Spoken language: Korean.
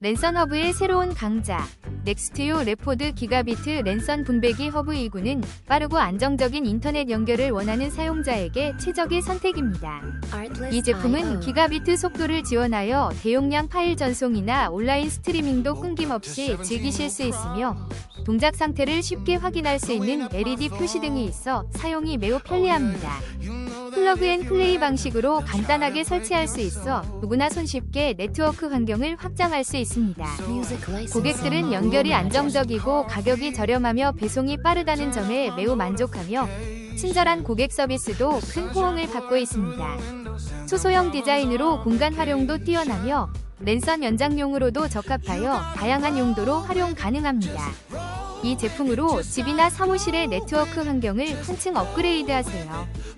랜선 허브의 새로운 강자 넥스트요 레포드 기가비트 랜선 분배기 허브 2구는 빠르고 안정적인 인터넷 연결을 원하는 사용자에게 최적의 선택입니다. 이 제품은 기가비트 속도를 지원하여 대용량 파일 전송이나 온라인 스트리밍도 끊김없이 즐기실 수 있으며 동작 상태를 쉽게 확인할 수 있는 LED 표시 등이 있어 사용이 매우 편리합니다. 플러그 앤 플레이 방식으로 간단하게 설치할 수 있어 누구나 손쉽게 네트워크 환경을 확장할 수 있습니다. 고객들은 연결이 안정적이고 가격이 저렴하며 배송이 빠르다는 점에 매우 만족하며 친절한 고객 서비스도 큰 호응을 받고 있습니다. 초소형 디자인으로 공간 활용도 뛰어나며 랜선 연장용으로도 적합하여 다양한 용도로 활용 가능합니다. 이 제품으로 집이나 사무실의 네트워크 환경을 한층 업그레이드하세요.